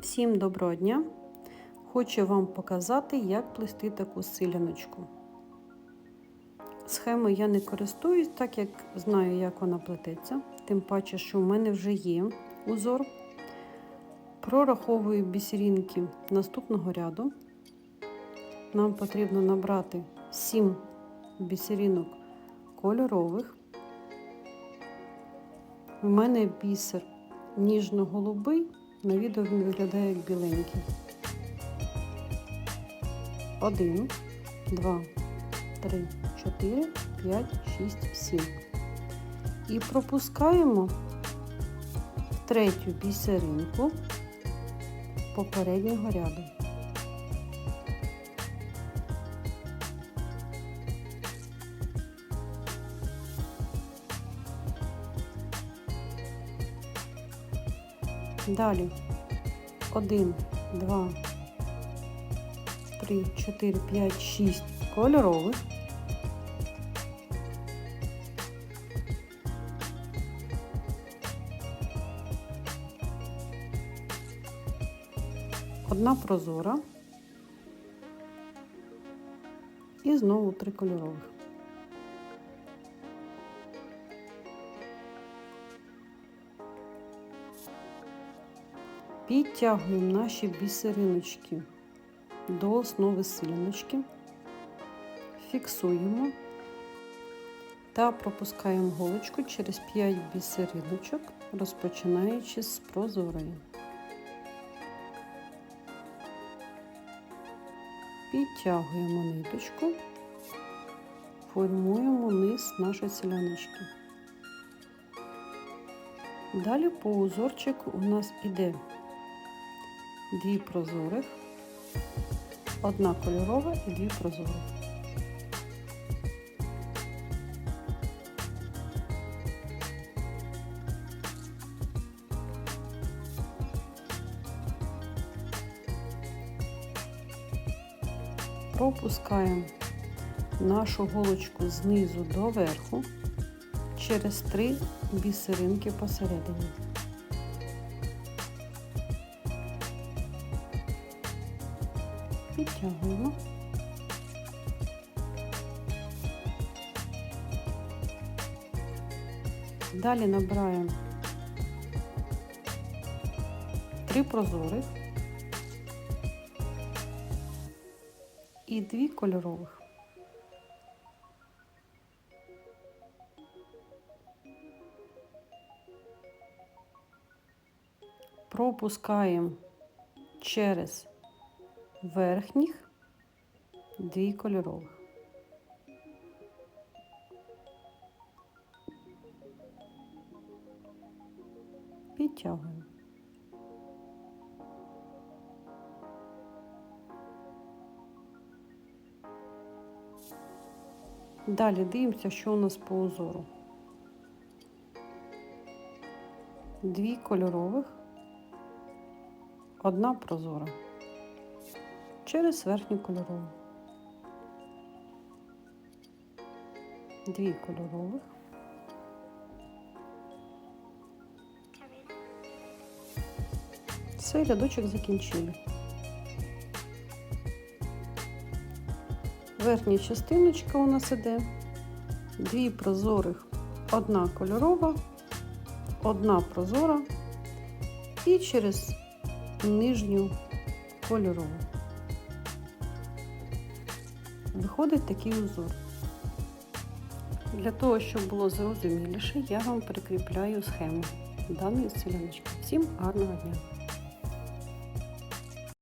Всім доброго дня! Хочу вам показати, як плести таку силяночку. Схемою я не користуюсь, так як знаю, як вона плететься. Тим паче, що в мене вже є узор. Прораховую бісерінки наступного ряду. Нам потрібно набрати 7 бісерінок кольорових. У мене бісер ніжно-голубий. На відео він виглядає як біленький. Один, два, три, чотири, п'ять, шість, сім. І пропускаємо третю бісеринку попереднього ряду. Далі 1, 2, 3, 4, 5, 6 кольорових. Одна прозора і знову три кольорових. Підтягуємо наші бісериночки до основи силяночки, фіксуємо та пропускаємо голочку через 5 бісериночок, розпочинаючи з прозорої. Підтягуємо ниточку, формуємо низ нашої селяночки. Далі по узорчику у нас іде дві прозорих, одна кольорова і дві прозорих. Пропускаємо нашу голочку знизу до верху через три бісеринки посередині. Підтягуємо. Далі набираємо три прозорих і дві кольорових. Пропускаємо через верхніх дві кольорових. Підтягуємо. Далі дивимося, що у нас по узору. Дві кольорових, одна прозора через верхню кольорову. Дві кольорових. Все, рядочок закінчили. Верхня частиночка у нас іде, дві прозорих, одна кольорова, одна прозора і через нижню кольорову. Виходить такий узор. Для того, щоб було зрозуміліше, я вам прикріпляю схему даної селяночки. Всім гарного дня!